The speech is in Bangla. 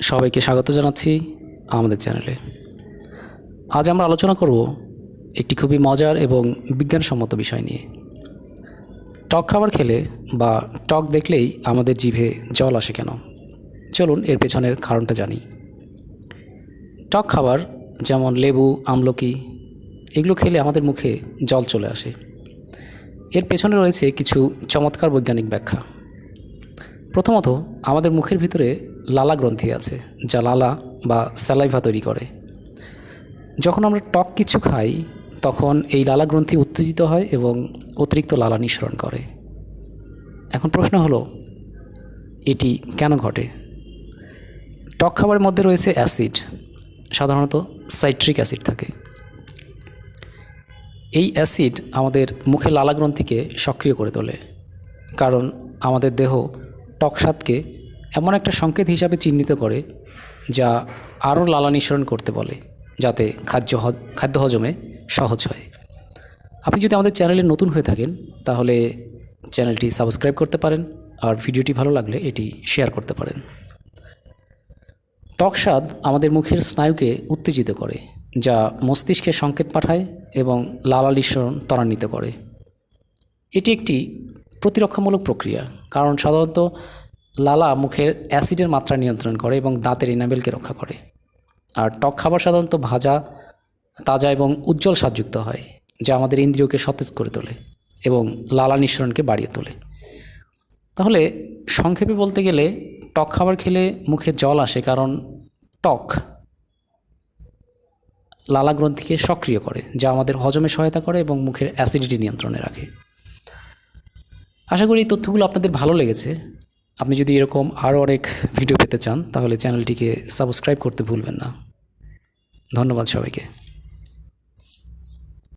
সবাইকে স্বাগত জানাচ্ছি আমাদের চ্যানেলে। আজ আমরা আলোচনা করব একটি খুবই মজার এবং বিজ্ঞানসম্মত বিষয় নিয়ে। টক খাবার খেলে বা টক দেখলেই আমাদের জিভে জল আসে কেন? চলুন এর পেছনের কারণটা জানি। টক খাবার যেমন লেবু, আমলকি, এগুলো খেলে আমাদের মুখে জল চলে আসে। এর পেছনে রয়েছে কিছু চমৎকার বৈজ্ঞানিক ব্যাখ্যা। প্রথমত, আমাদের মুখের ভিতরে লালা গ্রন্থি আছে, যা লালা বা স্যালাইভা তৈরি করে। যখন আমরা টক কিছু খাই, তখন এই লালা গ্রন্থি উত্তেজিত হয় এবং অতিরিক্ত লালা নিঃসরণ করে। এখন প্রশ্ন হলো, এটি কেন ঘটে? টক খাবারের মধ্যে রয়েছে অ্যাসিড, সাধারণত সাইট্রিক অ্যাসিড থাকে। এই অ্যাসিড আমাদের মুখে লালা গ্রন্থিকে সক্রিয় করে তোলে, কারণ আমাদের দেহ টক স্বাদকে এমন একটা সংকেত হিসাবে চিহ্নিত করে যা আরও লালা নিঃসরণ করতে বলে, যাতে খাদ্য খাদ্য হজমে সহজ হয়। আপনি যদি আমাদের চ্যানেলে নতুন হয়ে থাকেন, তাহলে চ্যানেলটি সাবস্ক্রাইব করতে পারেন আর ভিডিওটি ভালো লাগলে এটি শেয়ার করতে পারেন। টক স্বাদ আমাদের মুখের স্নায়ুকে উত্তেজিত করে, যা মস্তিষ্কে সংকেত পাঠায় এবং লালা নিঃসরণ ত্বরান্বিত করে। এটি একটি প্রতিরক্ষামূলক প্রক্রিয়া, কারণ সাধারণত লালা মুখের অ্যাসিডের মাত্রা নিয়ন্ত্রণ করে এবং দাঁতের ইনাবেলকে রক্ষা করে। আর টক খাবার সাধারণত ভাজা, তাজা এবং উজ্জ্বল স্বাদযুক্ত হয়, যা আমাদের ইন্দ্রিয়কে সতেজ করে তোলে এবং লালা নিঃসরণকে বাড়িয়ে তোলে। তাহলে সংক্ষেপে বলতে গেলে, টক খাবার খেলে মুখে জল আসে কারণ টক লালা গ্রন্থিকে সক্রিয় করে, যা আমাদের হজমে সহায়তা করে এবং মুখের অ্যাসিডিটি নিয়ন্ত্রণে রাখে। আশা করি এই তথ্যগুলো আপনাদের ভালো লেগেছে। আপনি যদি এরকম আরও অনেক ভিডিও পেতে চান, তাহলে চ্যানেলটিকে সাবস্ক্রাইব করতে ভুলবেন না। ধন্যবাদ সবাইকে।